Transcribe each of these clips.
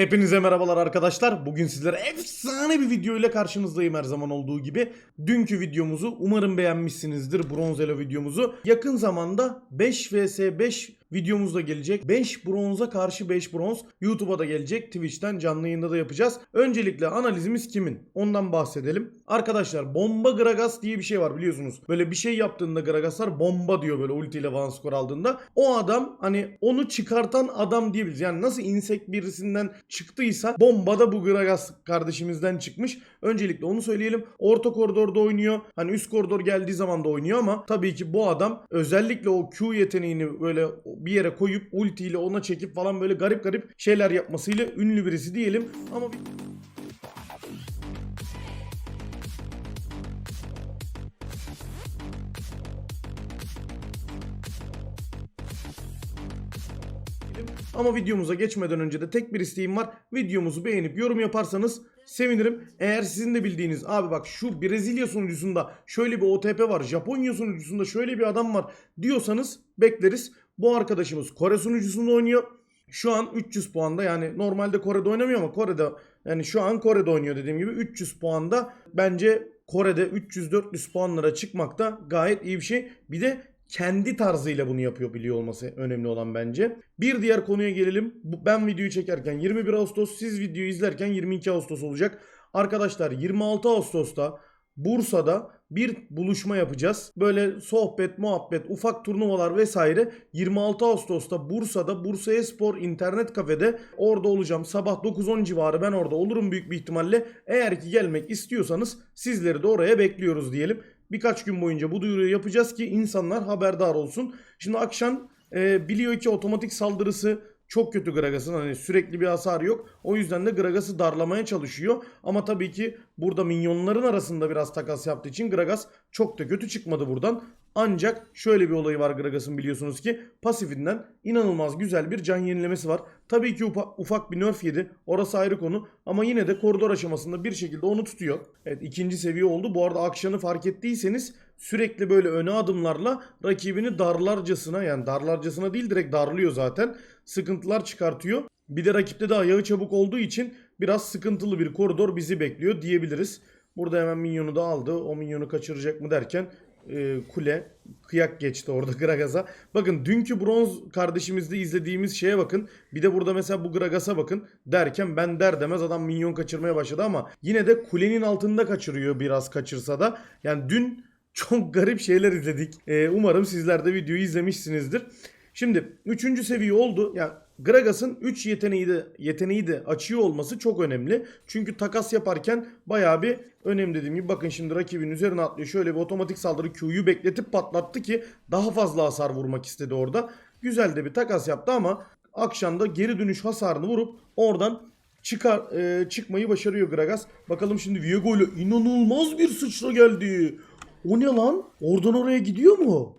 Hepinize merhabalar arkadaşlar. Bugün sizlere efsane bir video ile karşınızdayım her zaman olduğu gibi. Dünkü videomuzu umarım beğenmişsinizdir. Bronzelo videomuzu. Yakın zamanda 5 vs 5 videomuz da gelecek. 5 bronza karşı 5 bronz. YouTube'a da gelecek. Twitch'ten canlı yayında da yapacağız. Öncelikle analizimiz kimin? Ondan bahsedelim. Arkadaşlar bomba Gragas diye bir şey var biliyorsunuz. Böyle bir şey yaptığında Gragaslar bomba diyor böyle ultiyle falan skor aldığında. O adam hani onu çıkartan adam diyebiliriz. Yani nasıl insek birisinden çıktıysa bomba da bu Gragas kardeşimizden çıkmış. Öncelikle onu söyleyelim. Orta koridorda oynuyor. Hani üst koridor geldiği zaman da oynuyor ama tabii ki bu adam özellikle o Q yeteneğini böyle bir yere koyup ultiyle ona çekip falan böyle garip garip şeyler yapmasıyla ünlü birisi diyelim. Ama bir... Ama videomuza geçmeden önce de tek bir isteğim var. Videomuzu beğenip yorum yaparsanız sevinirim. Eğer sizin de bildiğiniz abi bak şu Brezilya sunucusunda şöyle bir OTP var. Japonya sunucusunda şöyle bir adam var diyorsanız bekleriz. Bu arkadaşımız Kore sunucusunda oynuyor. Şu an 300 puanda yani normalde Kore'de oynamıyor ama Kore'de yani şu an Kore'de oynuyor dediğim gibi 300 puanda bence Kore'de 300-400 puanlara çıkmakta gayet iyi bir şey. Bir de kendi tarzıyla bunu yapıyor biliyor olması önemli olan bence. Bir diğer konuya gelelim. Ben videoyu çekerken 21 Ağustos, siz videoyu izlerken 22 Ağustos olacak. Arkadaşlar 26 Ağustos'ta Bursa'da bir buluşma yapacağız. Böyle sohbet, muhabbet, ufak turnuvalar vesaire 26 Ağustos'ta Bursa'da Bursa Espor internet kafede orada olacağım. Sabah 9-10 civarı ben orada olurum büyük bir ihtimalle. Eğer ki gelmek istiyorsanız sizleri de oraya bekliyoruz diyelim. Birkaç gün boyunca bu duyuruyu yapacağız ki insanlar haberdar olsun. Şimdi akşam e, biliyor ki otomatik saldırısı çok kötü Gragas'ın hani sürekli bir hasar yok. O yüzden de Gragas'ı darlamaya çalışıyor. Ama tabii ki burada minyonların arasında biraz takas yaptığı için Gragas çok da kötü çıkmadı buradan. Ancak şöyle bir olayı var Gragas'ın biliyorsunuz ki pasifinden inanılmaz güzel bir can yenilemesi var. Tabii ki ufa- ufak bir nerf yedi. Orası ayrı konu. Ama yine de koridor aşamasında bir şekilde onu tutuyor. Evet ikinci seviye oldu. Bu arada Akşan'ı fark ettiyseniz sürekli böyle öne adımlarla rakibini darlarcasına yani darlarcasına değil direkt darlıyor zaten. Sıkıntılar çıkartıyor. Bir de rakipte de ayağı çabuk olduğu için biraz sıkıntılı bir koridor bizi bekliyor diyebiliriz. Burada hemen minyonu da aldı. O minyonu kaçıracak mı derken e, kule kıyak geçti orada Gragas'a. Bakın dünkü bronz kardeşimizde izlediğimiz şeye bakın. Bir de burada mesela bu Gragas'a bakın derken ben der demez adam minyon kaçırmaya başladı ama yine de kulenin altında kaçırıyor biraz kaçırsa da. Yani dün çok garip şeyler izledik. E, umarım sizler de videoyu izlemişsinizdir. Şimdi 3. seviye oldu. Yani Gragas'ın 3 yeteneği de yeteneği de açıyor olması çok önemli. Çünkü takas yaparken bayağı bir önemli dediğim gibi bakın şimdi rakibin üzerine atlıyor. Şöyle bir otomatik saldırı Q'yu bekletip patlattı ki daha fazla hasar vurmak istedi orada. Güzel de bir takas yaptı ama akşamda geri dönüş hasarını vurup oradan çıkar e, çıkmayı başarıyor Gragas. Bakalım şimdi Viego ile inanılmaz bir sıçra geldi. O ne lan? Oradan oraya gidiyor mu?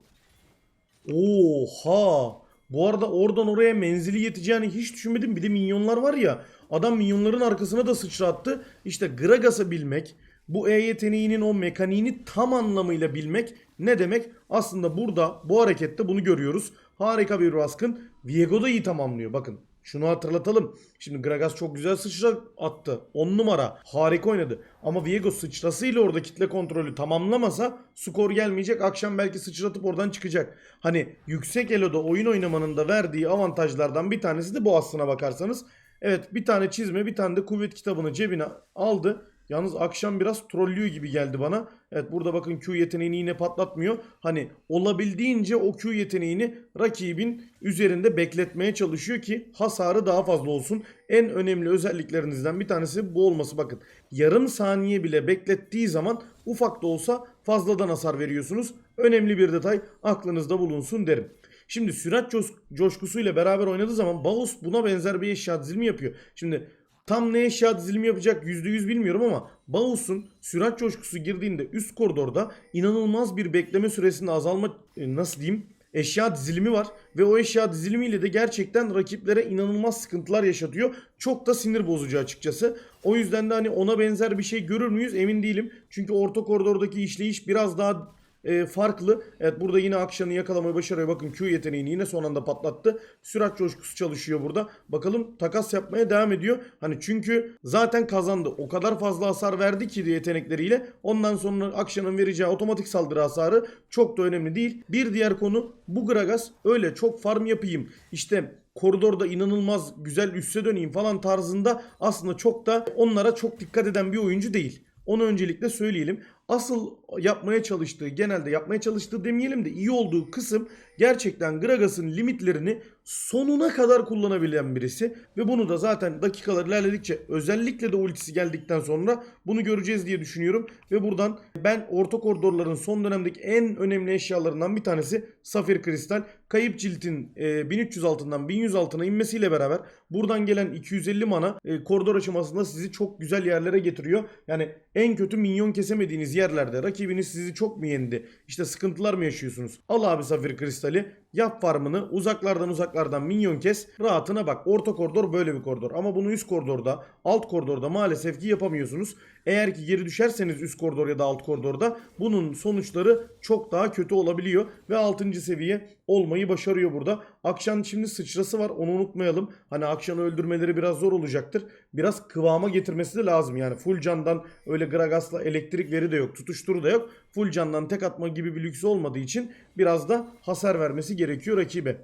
Oha. Bu arada oradan oraya menzili yeteceğini hiç düşünmedim. Bir de minyonlar var ya. Adam minyonların arkasına da sıçrattı. İşte Gragas'ı bilmek, bu E yeteneğinin o mekaniğini tam anlamıyla bilmek ne demek? Aslında burada bu harekette bunu görüyoruz. Harika bir baskın. Viego da iyi tamamlıyor. Bakın şunu hatırlatalım. Şimdi Gragas çok güzel sıçra attı. 10 numara. Harika oynadı. Ama Viego sıçrasıyla orada kitle kontrolü tamamlamasa skor gelmeyecek. Akşam belki sıçratıp oradan çıkacak. Hani yüksek eloda oyun oynamanın da verdiği avantajlardan bir tanesi de bu aslına bakarsanız. Evet bir tane çizme bir tane de kuvvet kitabını cebine aldı. Yalnız akşam biraz trollüyor gibi geldi bana. Evet burada bakın Q yeteneğini yine patlatmıyor. Hani olabildiğince o Q yeteneğini rakibin üzerinde bekletmeye çalışıyor ki hasarı daha fazla olsun. En önemli özelliklerinizden bir tanesi bu olması bakın. Yarım saniye bile beklettiği zaman ufak da olsa fazladan hasar veriyorsunuz. Önemli bir detay aklınızda bulunsun derim. Şimdi sürat coş- coşkusuyla beraber oynadığı zaman Baus buna benzer bir eşya dizilimi yapıyor. Şimdi Tam ne eşya dizilimi yapacak %100 bilmiyorum ama Baus'un sürat coşkusu girdiğinde üst koridorda inanılmaz bir bekleme süresinde azalma e, nasıl diyeyim eşya dizilimi var ve o eşya dizilimiyle de gerçekten rakiplere inanılmaz sıkıntılar yaşatıyor. Çok da sinir bozucu açıkçası. O yüzden de hani ona benzer bir şey görür müyüz emin değilim. Çünkü orta koridordaki işleyiş biraz daha e, farklı. Evet burada yine Akşan'ı yakalamayı başarıyor. Bakın Q yeteneğini yine son anda patlattı. Sürat coşkusu çalışıyor burada. Bakalım takas yapmaya devam ediyor. Hani çünkü zaten kazandı. O kadar fazla hasar verdi ki yetenekleriyle. Ondan sonra Akşan'ın vereceği otomatik saldırı hasarı çok da önemli değil. Bir diğer konu bu Gragas öyle çok farm yapayım. İşte koridorda inanılmaz güzel üste döneyim falan tarzında aslında çok da onlara çok dikkat eden bir oyuncu değil. Onu öncelikle söyleyelim. Asıl yapmaya çalıştığı, genelde yapmaya çalıştığı demeyelim de iyi olduğu kısım gerçekten Gragas'ın limitlerini sonuna kadar kullanabilen birisi. Ve bunu da zaten dakikalar ilerledikçe özellikle de ultisi geldikten sonra bunu göreceğiz diye düşünüyorum. Ve buradan ben orta koridorların son dönemdeki en önemli eşyalarından bir tanesi Safir Kristal. Kayıp ciltin e, 1300 altından 1100 altına inmesiyle beraber buradan gelen 250 mana e, koridor aşamasında sizi çok güzel yerlere getiriyor. Yani en kötü minyon kesemediğiniz yerlerde rakibiniz sizi çok mu yendi? İşte sıkıntılar mı yaşıyorsunuz? Al abi Safir Kristal'i yap farmını uzaklardan uzaklardan minyon kes rahatına bak. Orta koridor böyle bir koridor ama bunu üst koridorda alt koridorda maalesef ki yapamıyorsunuz. Eğer ki geri düşerseniz üst koridor ya da alt koridorda bunun sonuçları çok daha kötü olabiliyor ve 6. seviye olmayı başarıyor burada. Akşam şimdi sıçrası var onu unutmayalım. Hani Akşan'ı öldürmeleri biraz zor olacaktır. Biraz kıvama getirmesi de lazım. Yani full candan öyle Gragas'la elektrik veri de yok. Tutuşturu da yok. Full candan tek atma gibi bir lüksü olmadığı için biraz da hasar vermesi gerekiyor rakibe.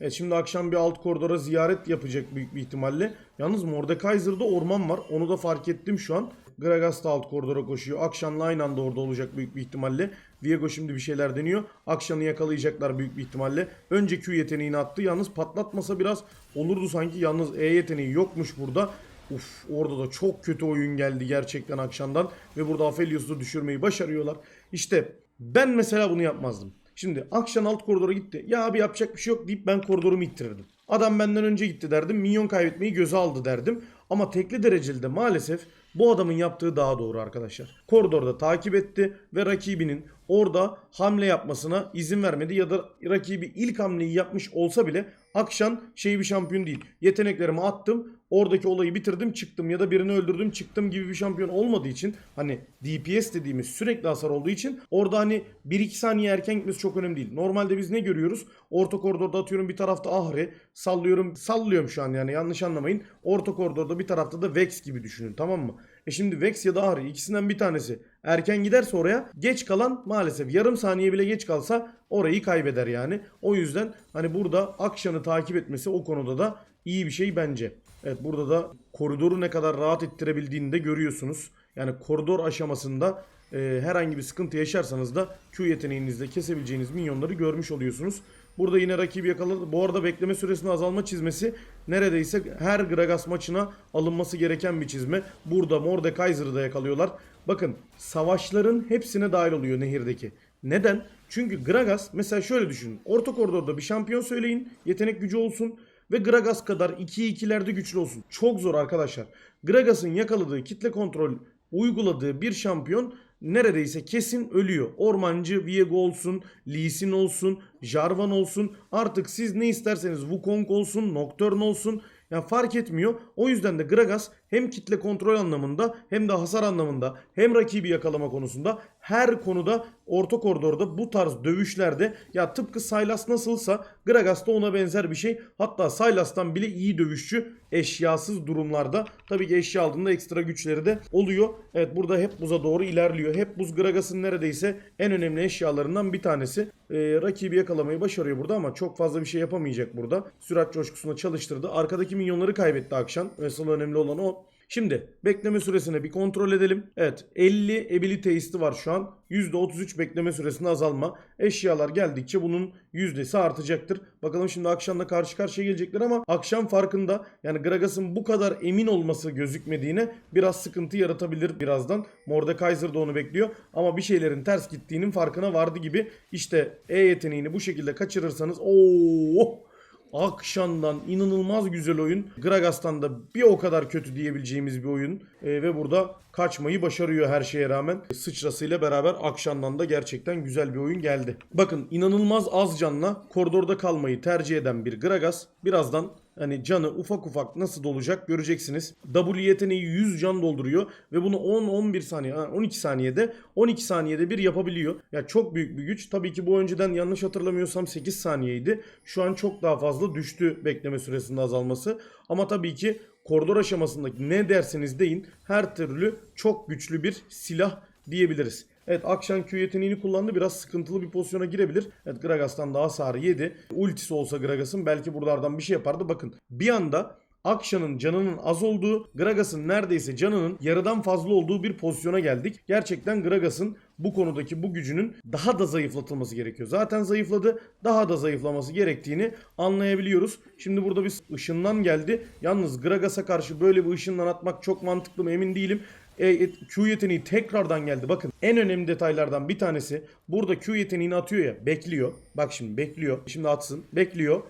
Evet şimdi akşam bir alt koridora ziyaret yapacak büyük bir ihtimalle. Yalnız Mordekaiser'da orman var. Onu da fark ettim şu an. Gragas da alt koridora koşuyor. Akşam'la aynı anda orada olacak büyük bir ihtimalle. Viego şimdi bir şeyler deniyor. Akşam'ı yakalayacaklar büyük bir ihtimalle. Önce Q yeteneğini attı. Yalnız patlatmasa biraz olurdu sanki. Yalnız E yeteneği yokmuş burada. Uf orada da çok kötü oyun geldi gerçekten Akşam'dan. Ve burada Aphelios'u düşürmeyi başarıyorlar. İşte ben mesela bunu yapmazdım. Şimdi Akşam alt koridora gitti. Ya abi yapacak bir şey yok deyip ben koridorumu ittirirdim. Adam benden önce gitti derdim. Minyon kaybetmeyi göze aldı derdim. Ama tekli dereceli de maalesef bu adamın yaptığı daha doğru arkadaşlar. Koridorda takip etti ve rakibinin orada hamle yapmasına izin vermedi ya da rakibi ilk hamleyi yapmış olsa bile Akşan şey bir şampiyon değil. Yeteneklerimi attım, oradaki olayı bitirdim, çıktım ya da birini öldürdüm, çıktım gibi bir şampiyon olmadığı için hani DPS dediğimiz sürekli hasar olduğu için orada hani 1-2 saniye erken gitmesi çok önemli değil. Normalde biz ne görüyoruz? Orta koridorda atıyorum bir tarafta Ahri, sallıyorum, sallıyorum şu an yani yanlış anlamayın. Orta koridorda bir tarafta da Vex gibi düşünün tamam mı? E şimdi Vex ya da Ahri ikisinden bir tanesi erken giderse oraya geç kalan maalesef yarım saniye bile geç kalsa orayı kaybeder yani. O yüzden hani burada Akşan'ı takip etmesi o konuda da iyi bir şey bence. Evet burada da koridoru ne kadar rahat ettirebildiğini de görüyorsunuz. Yani koridor aşamasında e, herhangi bir sıkıntı yaşarsanız da Q yeteneğinizle kesebileceğiniz minyonları görmüş oluyorsunuz. Burada yine rakibi yakaladı. Bu arada bekleme süresinin azalma çizmesi neredeyse her Gragas maçına alınması gereken bir çizme. Burada Mordekaiser'ı da yakalıyorlar. Bakın savaşların hepsine dahil oluyor nehirdeki. Neden? Çünkü Gragas mesela şöyle düşünün. Orta koridorda bir şampiyon söyleyin. Yetenek gücü olsun. Ve Gragas kadar 2'ye 2'lerde güçlü olsun. Çok zor arkadaşlar. Gragas'ın yakaladığı kitle kontrol uyguladığı bir şampiyon neredeyse kesin ölüyor. Ormancı Viego olsun, Lee Sin olsun, Jarvan olsun. Artık siz ne isterseniz Wukong olsun, Nocturne olsun. Yani fark etmiyor. O yüzden de Gragas hem kitle kontrol anlamında hem de hasar anlamında hem rakibi yakalama konusunda her konuda orta koridorda bu tarz dövüşlerde ya tıpkı Sylas nasılsa Gragas da ona benzer bir şey. Hatta Sylas'tan bile iyi dövüşçü eşyasız durumlarda. Tabii ki eşya aldığında ekstra güçleri de oluyor. Evet burada hep buza doğru ilerliyor. Hep buz Gragas'ın neredeyse en önemli eşyalarından bir tanesi. Ee, rakibi yakalamayı başarıyor burada ama çok fazla bir şey yapamayacak burada. Sürat coşkusuna çalıştırdı. Arkadaki minyonları kaybetti Akşam. Mesela önemli olan o. Şimdi bekleme süresini bir kontrol edelim. Evet 50 ability var şu an. %33 bekleme süresinde azalma. Eşyalar geldikçe bunun yüzdesi artacaktır. Bakalım şimdi akşamda karşı karşıya gelecekler ama akşam farkında yani Gragas'ın bu kadar emin olması gözükmediğine biraz sıkıntı yaratabilir birazdan. Mordekaiser de onu bekliyor ama bir şeylerin ters gittiğinin farkına vardı gibi. İşte E yeteneğini bu şekilde kaçırırsanız ooo Akşam'dan inanılmaz güzel oyun. Gragas'tan da bir o kadar kötü diyebileceğimiz bir oyun. Ee, ve burada kaçmayı başarıyor her şeye rağmen. Sıçrasıyla beraber Akşam'dan da gerçekten güzel bir oyun geldi. Bakın inanılmaz az canla koridorda kalmayı tercih eden bir Gragas birazdan hani canı ufak ufak nasıl dolacak göreceksiniz. W yeteneği 100 can dolduruyor ve bunu 10-11 saniye, ha, 12 saniyede 12 saniyede bir yapabiliyor. Ya çok büyük bir güç. Tabii ki bu önceden yanlış hatırlamıyorsam 8 saniyeydi. Şu an çok daha fazla düştü bekleme süresinde azalması. Ama tabii ki koridor aşamasındaki ne derseniz deyin her türlü çok güçlü bir silah diyebiliriz. Evet Akşan Q yeteneğini kullandı. Biraz sıkıntılı bir pozisyona girebilir. Evet Gragas'tan daha hasarı yedi. Ultisi olsa Gragas'ın belki buralardan bir şey yapardı. Bakın bir anda Akşan'ın canının az olduğu, Gragas'ın neredeyse canının yarıdan fazla olduğu bir pozisyona geldik. Gerçekten Gragas'ın bu konudaki bu gücünün daha da zayıflatılması gerekiyor. Zaten zayıfladı, daha da zayıflaması gerektiğini anlayabiliyoruz. Şimdi burada bir ışından geldi. Yalnız Gragas'a karşı böyle bir ışından atmak çok mantıklı mı emin değilim. E, e, Q yeteneği tekrardan geldi. Bakın en önemli detaylardan bir tanesi burada Q yeteneğini atıyor ya bekliyor. Bak şimdi bekliyor. Şimdi atsın. Bekliyor.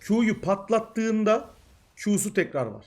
Q'yu patlattığında Q'su tekrar var.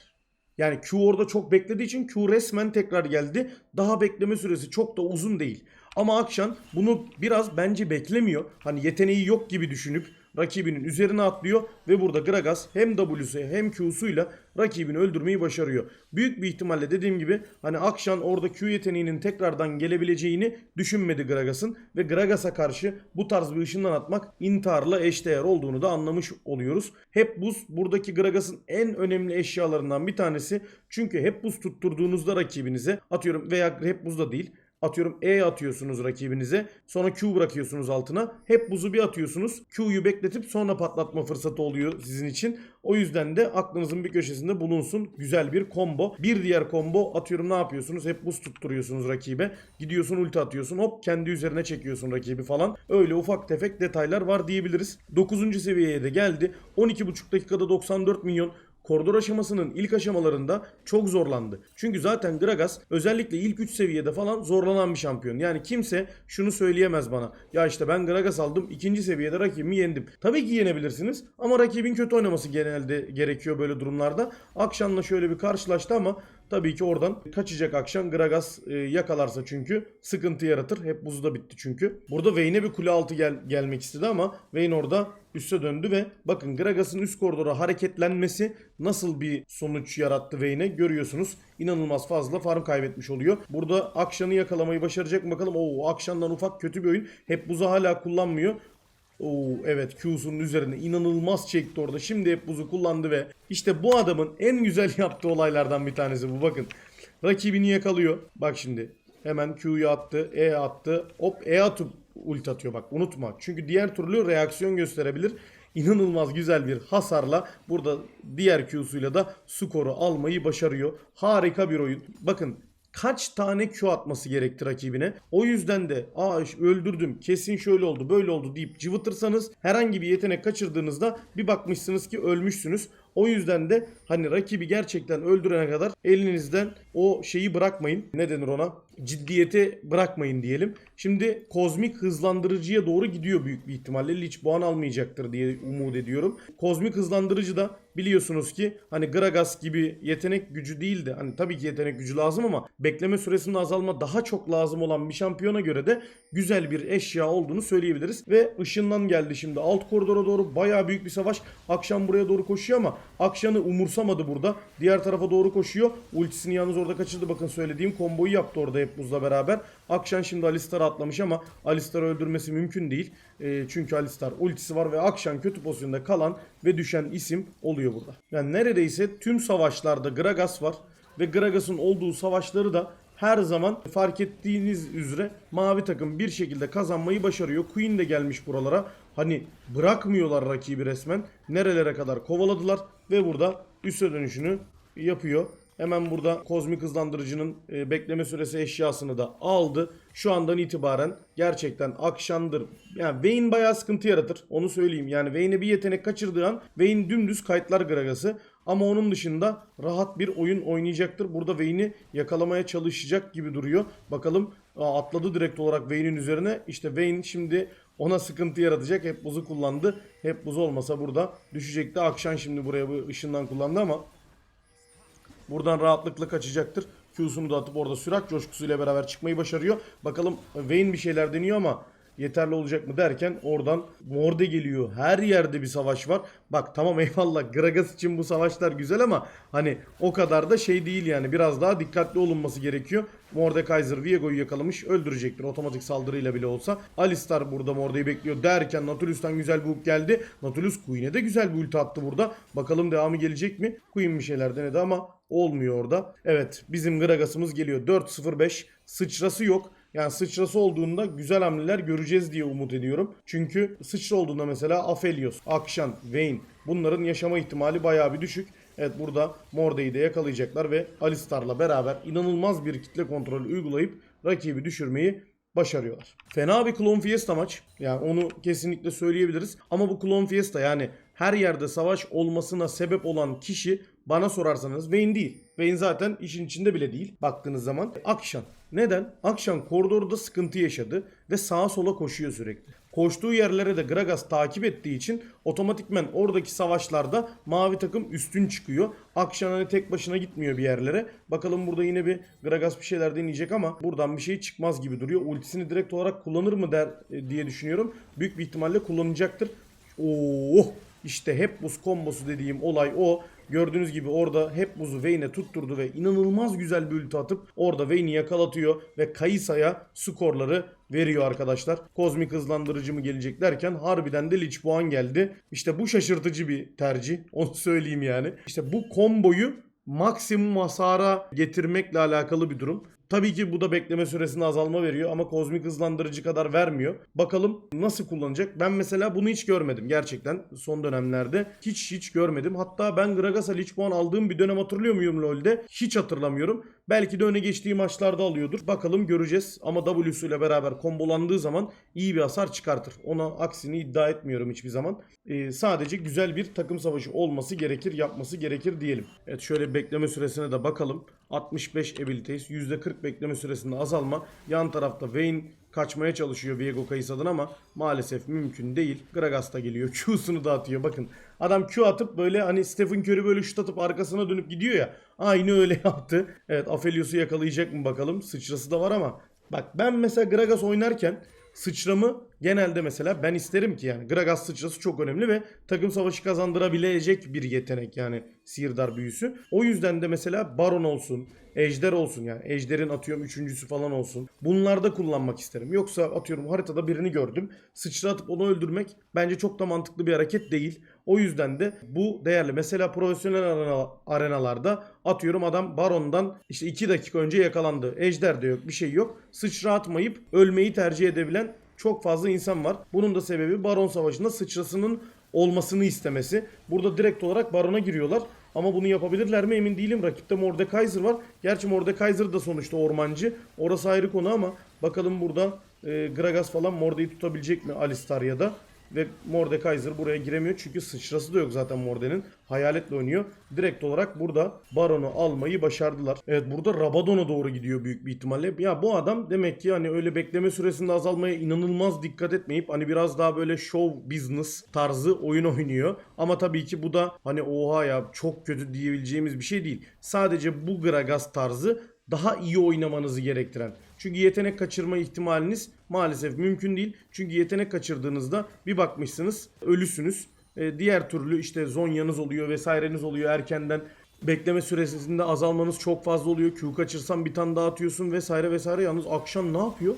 Yani Q orada çok beklediği için Q resmen tekrar geldi. Daha bekleme süresi çok da uzun değil. Ama Akşan bunu biraz bence beklemiyor. Hani yeteneği yok gibi düşünüp rakibinin üzerine atlıyor ve burada Gragas hem W'su hem Q'suyla rakibini öldürmeyi başarıyor. Büyük bir ihtimalle dediğim gibi hani Akşan orada Q yeteneğinin tekrardan gelebileceğini düşünmedi Gragas'ın ve Gragas'a karşı bu tarz bir ışından atmak intiharla eşdeğer olduğunu da anlamış oluyoruz. Hep buz buradaki Gragas'ın en önemli eşyalarından bir tanesi. Çünkü hep buz tutturduğunuzda rakibinize atıyorum veya hep buz da değil Atıyorum E atıyorsunuz rakibinize. Sonra Q bırakıyorsunuz altına. Hep buzu bir atıyorsunuz. Q'yu bekletip sonra patlatma fırsatı oluyor sizin için. O yüzden de aklınızın bir köşesinde bulunsun. Güzel bir combo. Bir diğer combo atıyorum ne yapıyorsunuz? Hep buz tutturuyorsunuz rakibe. Gidiyorsun ulti atıyorsun. Hop kendi üzerine çekiyorsun rakibi falan. Öyle ufak tefek detaylar var diyebiliriz. 9. seviyeye de geldi. 12,5 dakikada 94 milyon koridor aşamasının ilk aşamalarında çok zorlandı. Çünkü zaten Gragas özellikle ilk 3 seviyede falan zorlanan bir şampiyon. Yani kimse şunu söyleyemez bana. Ya işte ben Gragas aldım ikinci seviyede rakibimi yendim. Tabii ki yenebilirsiniz ama rakibin kötü oynaması genelde gerekiyor böyle durumlarda. Akşamla şöyle bir karşılaştı ama Tabii ki oradan kaçacak akşam Gragas e, yakalarsa çünkü sıkıntı yaratır. Hep buzda bitti çünkü. Burada Vayne'e bir kule altı gel gelmek istedi ama Vayne orada üste döndü ve bakın Gragas'ın üst koridora hareketlenmesi nasıl bir sonuç yarattı Vayne'e görüyorsunuz. İnanılmaz fazla farm kaybetmiş oluyor. Burada Akşan'ı yakalamayı başaracak mı bakalım. Oo Akşan'dan ufak kötü bir oyun. Hep buzu hala kullanmıyor. Oo evet Q'sunun üzerine inanılmaz çekti orada. Şimdi hep buzu kullandı ve işte bu adamın en güzel yaptığı olaylardan bir tanesi bu bakın. Rakibini yakalıyor. Bak şimdi hemen Q'yu attı, E attı. Hop E atıp ulti atıyor bak unutma. Çünkü diğer türlü reaksiyon gösterebilir. İnanılmaz güzel bir hasarla burada diğer Q'suyla da skoru almayı başarıyor. Harika bir oyun. Bakın kaç tane Q atması gerekti rakibine. O yüzden de aa öldürdüm kesin şöyle oldu böyle oldu deyip cıvıtırsanız herhangi bir yetenek kaçırdığınızda bir bakmışsınız ki ölmüşsünüz. O yüzden de hani rakibi gerçekten öldürene kadar elinizden o şeyi bırakmayın. Ne denir ona? Ciddiyeti bırakmayın diyelim. Şimdi kozmik hızlandırıcıya doğru gidiyor büyük bir ihtimalle. Lich puan almayacaktır diye umut ediyorum. Kozmik hızlandırıcı da biliyorsunuz ki hani Gragas gibi yetenek gücü değildi. Hani tabii ki yetenek gücü lazım ama bekleme süresinde azalma daha çok lazım olan bir şampiyona göre de güzel bir eşya olduğunu söyleyebiliriz. Ve ışından geldi şimdi alt koridora doğru bayağı büyük bir savaş. Akşam buraya doğru koşuyor ama Akşan'ı umursamadı burada. Diğer tarafa doğru koşuyor. Ultisini yalnız orada kaçırdı. Bakın söylediğim komboyu yaptı orada hep buzla beraber. Akşan şimdi Alistar'ı atlamış ama Alistar'ı öldürmesi mümkün değil. E, çünkü Alistar ultisi var ve Akşan kötü pozisyonda kalan ve düşen isim oluyor burada. Yani neredeyse tüm savaşlarda Gragas var. Ve Gragas'ın olduğu savaşları da her zaman fark ettiğiniz üzere mavi takım bir şekilde kazanmayı başarıyor. Queen de gelmiş buralara. Hani bırakmıyorlar rakibi resmen. Nerelere kadar kovaladılar ve burada üste dönüşünü yapıyor. Hemen burada kozmik hızlandırıcının e, bekleme süresi eşyasını da aldı. Şu andan itibaren gerçekten akşamdır. Yani Vayne bayağı sıkıntı yaratır. Onu söyleyeyim. Yani Vayne'e bir yetenek kaçırdığı an Vayne dümdüz kayıtlar Gragas'ı. Ama onun dışında rahat bir oyun oynayacaktır. Burada Vayne'i yakalamaya çalışacak gibi duruyor. Bakalım atladı direkt olarak Vayne'in üzerine. İşte Vayne şimdi ona sıkıntı yaratacak. Hep buzu kullandı. Hep buz olmasa burada düşecekti. Akşam şimdi buraya bu ışından kullandı ama Buradan rahatlıkla kaçacaktır. Q'sunu da atıp orada sürat coşkusuyla beraber çıkmayı başarıyor. Bakalım Vayne bir şeyler deniyor ama yeterli olacak mı derken oradan Morde geliyor. Her yerde bir savaş var. Bak tamam eyvallah Gragas için bu savaşlar güzel ama hani o kadar da şey değil yani. Biraz daha dikkatli olunması gerekiyor. Mordekaiser Viego'yu yakalamış öldürecektir otomatik saldırıyla bile olsa. Alistar burada Morde'yi bekliyor derken Nautilus'tan güzel bir hook geldi. Nautilus Queen'e de güzel bir ulti attı burada. Bakalım devamı gelecek mi? Queen bir şeyler denedi ama olmuyor orada. Evet bizim Gragas'ımız geliyor. 4-0-5 sıçrası yok. Yani sıçrası olduğunda güzel hamleler göreceğiz diye umut ediyorum. Çünkü sıçra olduğunda mesela Aphelios, Akshan, Vayne bunların yaşama ihtimali bayağı bir düşük. Evet burada Morde'yi de yakalayacaklar ve Alistar'la beraber inanılmaz bir kitle kontrolü uygulayıp rakibi düşürmeyi başarıyorlar. Fena bir Clone Fiesta maç. Yani onu kesinlikle söyleyebiliriz. Ama bu Clone Fiesta yani her yerde savaş olmasına sebep olan kişi bana sorarsanız Vayne değil. Vayne zaten işin içinde bile değil baktığınız zaman. Akşan. Neden? Akşan koridorda sıkıntı yaşadı ve sağa sola koşuyor sürekli. Koştuğu yerlere de Gragas takip ettiği için otomatikmen oradaki savaşlarda mavi takım üstün çıkıyor. Akşan hani tek başına gitmiyor bir yerlere. Bakalım burada yine bir Gragas bir şeyler deneyecek ama buradan bir şey çıkmaz gibi duruyor. Ultisini direkt olarak kullanır mı der e, diye düşünüyorum. Büyük bir ihtimalle kullanacaktır. Oo, işte hep buz kombosu dediğim olay o. Gördüğünüz gibi orada hep buzu Vayne'e tutturdu ve inanılmaz güzel bir ulti atıp orada Vayne'i yakalatıyor ve Kayısa'ya skorları veriyor arkadaşlar. Kozmik hızlandırıcı mı gelecek derken harbiden de Lich Puan geldi. İşte bu şaşırtıcı bir tercih. Onu söyleyeyim yani. İşte bu komboyu maksimum hasara getirmekle alakalı bir durum. Tabii ki bu da bekleme süresine azalma veriyor ama kozmik hızlandırıcı kadar vermiyor. Bakalım nasıl kullanacak? Ben mesela bunu hiç görmedim gerçekten son dönemlerde. Hiç hiç görmedim. Hatta ben Gragas'a Lich puan aldığım bir dönem hatırlıyor muyum LoL'de? Hiç hatırlamıyorum. Belki de öne geçtiği maçlarda alıyordur. Bakalım göreceğiz. Ama W'su ile beraber kombolandığı zaman iyi bir hasar çıkartır. Ona aksini iddia etmiyorum hiçbir zaman. Ee, sadece güzel bir takım savaşı olması gerekir, yapması gerekir diyelim. Evet şöyle bekleme süresine de bakalım. 65 abilities, %40 bekleme süresinde azalma. Yan tarafta Vayne kaçmaya çalışıyor Viego Kayısa'dan ama maalesef mümkün değil. Gragas da geliyor. Q'sunu da atıyor. Bakın adam Q atıp böyle hani Stephen Curry böyle şut atıp arkasına dönüp gidiyor ya. Aynı öyle yaptı. Evet Aphelios'u yakalayacak mı bakalım. Sıçrası da var ama. Bak ben mesela Gragas oynarken sıçramı genelde mesela ben isterim ki yani Gragas sıçrası çok önemli ve takım savaşı kazandırabilecek bir yetenek yani Sihirdar büyüsü. O yüzden de mesela Baron olsun, Ejder olsun yani Ejder'in atıyorum üçüncüsü falan olsun. Bunlarda kullanmak isterim. Yoksa atıyorum haritada birini gördüm. Sıçra atıp onu öldürmek bence çok da mantıklı bir hareket değil. O yüzden de bu değerli. Mesela profesyonel arena, arenalarda atıyorum adam Baron'dan işte 2 dakika önce yakalandı. Ejder de yok bir şey yok. Sıçra atmayıp ölmeyi tercih edebilen çok fazla insan var. Bunun da sebebi Baron Savaşı'nda sıçrasının olmasını istemesi. Burada direkt olarak Baron'a giriyorlar. Ama bunu yapabilirler mi emin değilim. Rakipte Mordekaiser var. Gerçi Mordekaiser da sonuçta ormancı. Orası ayrı konu ama bakalım burada e, Gragas falan Morde'yi tutabilecek mi Alistar ya da. Ve Mordekaiser buraya giremiyor çünkü sıçrası da yok zaten Morde'nin. Hayaletle oynuyor. Direkt olarak burada Baron'u almayı başardılar. Evet burada Rabadon'a doğru gidiyor büyük bir ihtimalle. Ya bu adam demek ki hani öyle bekleme süresinde azalmaya inanılmaz dikkat etmeyip hani biraz daha böyle show business tarzı oyun oynuyor. Ama tabii ki bu da hani oha ya çok kötü diyebileceğimiz bir şey değil. Sadece bu Gragas tarzı daha iyi oynamanızı gerektiren. Çünkü yetenek kaçırma ihtimaliniz maalesef mümkün değil. Çünkü yetenek kaçırdığınızda bir bakmışsınız ölüsünüz. Ee, diğer türlü işte zonyanız oluyor vesaireniz oluyor erkenden. Bekleme süresinde azalmanız çok fazla oluyor. Q kaçırsan bir tane daha atıyorsun vesaire vesaire. Yalnız akşam ne yapıyor?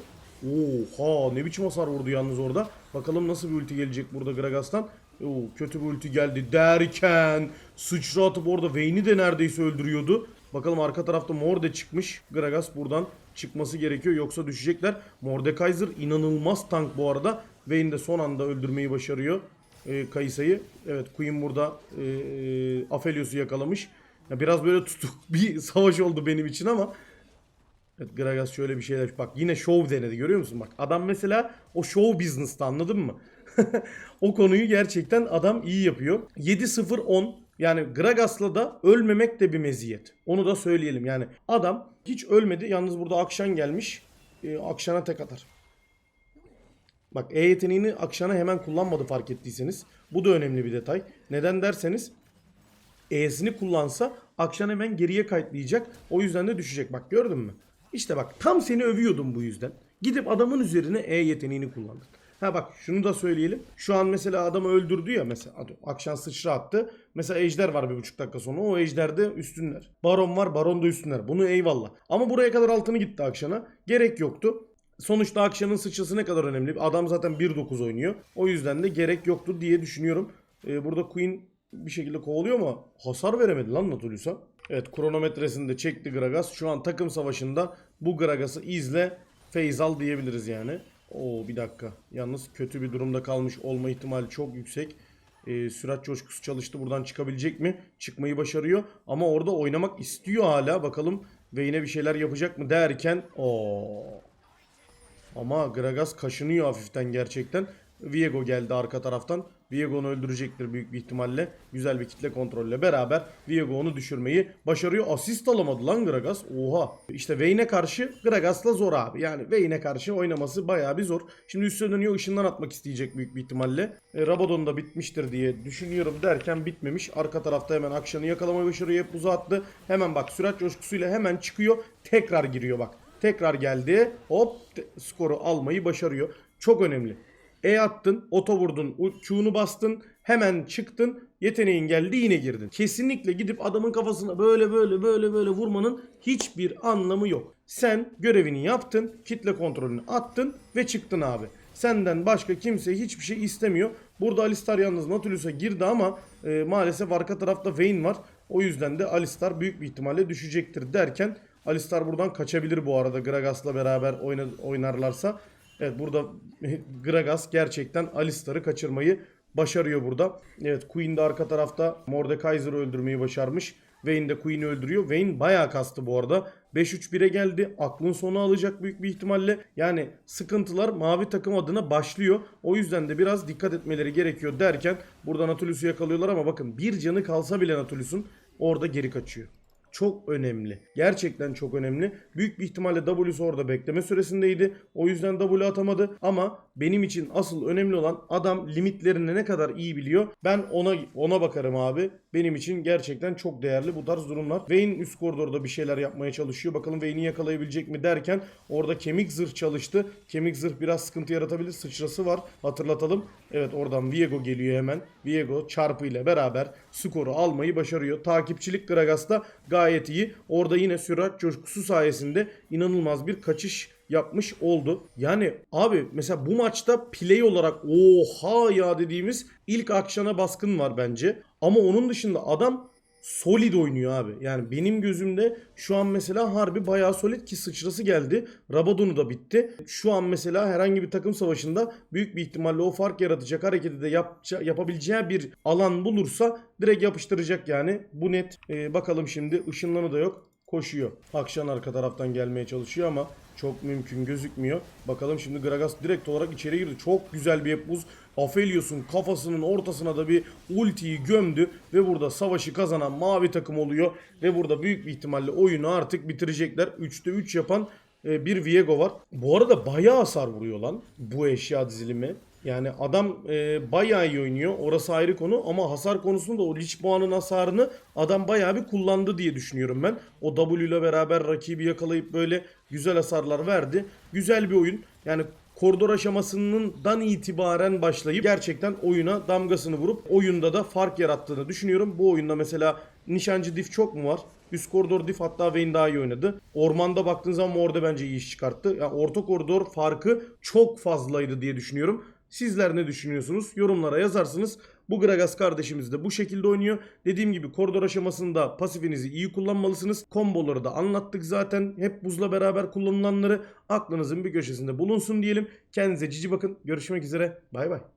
Oha ne biçim hasar vurdu yalnız orada. Bakalım nasıl bir ulti gelecek burada Gragas'tan. Oo, kötü bir ulti geldi derken sıçra atıp orada Vayne'i de neredeyse öldürüyordu. Bakalım arka tarafta Morde çıkmış. Gragas buradan çıkması gerekiyor yoksa düşecekler. Mordekaiser inanılmaz tank bu arada. Vayne de son anda öldürmeyi başarıyor. E, Kayısa'yı. Evet Queen burada e, e, Aphelios'u yakalamış. Ya biraz böyle tutuk bir savaş oldu benim için ama Evet Gragas şöyle bir şeyler bak yine show denedi görüyor musun bak adam mesela o show business'ta anladın mı? o konuyu gerçekten adam iyi yapıyor. 7-0-10 yani Gragas'la da ölmemek de bir meziyet. Onu da söyleyelim yani adam hiç ölmedi yalnız burada Akşan gelmiş ee, Akşan'a tek atar. Bak E yeteneğini Akşan'a hemen kullanmadı fark ettiyseniz. Bu da önemli bir detay. Neden derseniz E'sini kullansa Akşan hemen geriye kayıtlayacak. O yüzden de düşecek. Bak gördün mü? İşte bak tam seni övüyordum bu yüzden. Gidip adamın üzerine E yeteneğini kullandın. Ha bak şunu da söyleyelim. Şu an mesela adamı öldürdü ya mesela. Akşam sıçra attı. Mesela ejder var bir buçuk dakika sonra. O ejderde üstünler. Baron var baron da üstünler. Bunu eyvallah. Ama buraya kadar altını gitti Akşan'a. Gerek yoktu. Sonuçta Akşan'ın sıçrası ne kadar önemli. Adam zaten 1.9 oynuyor. O yüzden de gerek yoktu diye düşünüyorum. Ee, burada Queen bir şekilde kovalıyor ama hasar veremedi lan Natulius'a. Evet kronometresini de çekti Gragas. Şu an takım savaşında bu Gragas'ı izle feyz al diyebiliriz yani. Oo bir dakika. Yalnız kötü bir durumda kalmış olma ihtimali çok yüksek. Ee, sürat coşkusu çalıştı. Buradan çıkabilecek mi? Çıkmayı başarıyor. Ama orada oynamak istiyor hala. Bakalım ve yine bir şeyler yapacak mı derken. Oo. Ama Gragas kaşınıyor hafiften gerçekten. Viego geldi arka taraftan. Viego onu öldürecektir büyük bir ihtimalle. Güzel bir kitle kontrolle beraber Viego onu düşürmeyi başarıyor. Asist alamadı lan Gragas. Oha. İşte Vayne'e karşı Gragas'la zor abi. Yani Vayne'e karşı oynaması bayağı bir zor. Şimdi üstüne dönüyor ışından atmak isteyecek büyük bir ihtimalle. E, Rabadon da bitmiştir diye düşünüyorum derken bitmemiş. Arka tarafta hemen Akşan'ı yakalamayı başarıyor. Hep uzattı. Hemen bak sürat coşkusuyla hemen çıkıyor. Tekrar giriyor bak. Tekrar geldi. Hop skoru almayı başarıyor. Çok önemli. E attın, oto vurdun, Q'nu bastın, hemen çıktın, yeteneğin geldi yine girdin. Kesinlikle gidip adamın kafasına böyle böyle böyle böyle vurmanın hiçbir anlamı yok. Sen görevini yaptın, kitle kontrolünü attın ve çıktın abi. Senden başka kimse hiçbir şey istemiyor. Burada Alistar yalnız Nautilus'a girdi ama e, maalesef arka tarafta Vayne var. O yüzden de Alistar büyük bir ihtimalle düşecektir derken Alistar buradan kaçabilir bu arada Gragas'la beraber oyna- oynarlarsa. Evet burada Gragas gerçekten Alistar'ı kaçırmayı başarıyor burada. Evet Queen de arka tarafta Mordekaiser'ı öldürmeyi başarmış. Vayne de Queen'i öldürüyor. Vayne bayağı kastı bu arada. 5-3-1'e geldi. Aklın sonu alacak büyük bir ihtimalle. Yani sıkıntılar mavi takım adına başlıyor. O yüzden de biraz dikkat etmeleri gerekiyor derken burada Natulius'u yakalıyorlar ama bakın bir canı kalsa bile Natulius'un orada geri kaçıyor çok önemli. Gerçekten çok önemli. Büyük bir ihtimalle W'su orada bekleme süresindeydi. O yüzden W atamadı. Ama benim için asıl önemli olan adam limitlerini ne kadar iyi biliyor. Ben ona ona bakarım abi. Benim için gerçekten çok değerli bu tarz durumlar. Vayne üst koridorda bir şeyler yapmaya çalışıyor. Bakalım Vayne'i yakalayabilecek mi derken orada kemik zırh çalıştı. Kemik zırh biraz sıkıntı yaratabilir. Sıçrası var. Hatırlatalım. Evet oradan Viego geliyor hemen. Viego çarpı ile beraber skoru almayı başarıyor. Takipçilik Gragas'ta gayet iyi. Orada yine sürat coşkusu sayesinde inanılmaz bir kaçış yapmış oldu. Yani abi mesela bu maçta play olarak oha ya dediğimiz ilk akşana baskın var bence. Ama onun dışında adam solid oynuyor abi. Yani benim gözümde şu an mesela harbi bayağı solid ki sıçrası geldi. Rabadon'u da bitti. Şu an mesela herhangi bir takım savaşında büyük bir ihtimalle o fark yaratacak hareketi de yapça- yapabileceği bir alan bulursa direkt yapıştıracak yani. Bu net. Ee, bakalım şimdi ışınlanı da yok. Koşuyor. Akşan arka taraftan gelmeye çalışıyor ama çok mümkün gözükmüyor. Bakalım şimdi Gragas direkt olarak içeri girdi. Çok güzel bir yapbuz. Aphelios'un kafasının ortasına da bir ultiyi gömdü ve burada savaşı kazanan mavi takım oluyor ve burada büyük bir ihtimalle oyunu artık bitirecekler. 3'te 3 yapan e, bir Viego var. Bu arada bayağı hasar vuruyor lan bu eşya dizilimi. Yani adam e, bayağı iyi oynuyor. Orası ayrı konu ama hasar konusunda o Lich puanın hasarını adam bayağı bir kullandı diye düşünüyorum ben. O W ile beraber rakibi yakalayıp böyle güzel hasarlar verdi. Güzel bir oyun. Yani koridor aşamasından itibaren başlayıp gerçekten oyuna damgasını vurup oyunda da fark yarattığını düşünüyorum. Bu oyunda mesela nişancı diff çok mu var? Üst koridor diff hatta Vayne daha iyi oynadı. Ormanda baktığın zaman orada bence iyi iş çıkarttı. Yani orta koridor farkı çok fazlaydı diye düşünüyorum. Sizler ne düşünüyorsunuz? Yorumlara yazarsınız. Bu Gragas kardeşimiz de bu şekilde oynuyor. Dediğim gibi koridor aşamasında pasifinizi iyi kullanmalısınız. Komboları da anlattık zaten. Hep buzla beraber kullanılanları aklınızın bir köşesinde bulunsun diyelim. Kendinize cici bakın. Görüşmek üzere. Bay bay.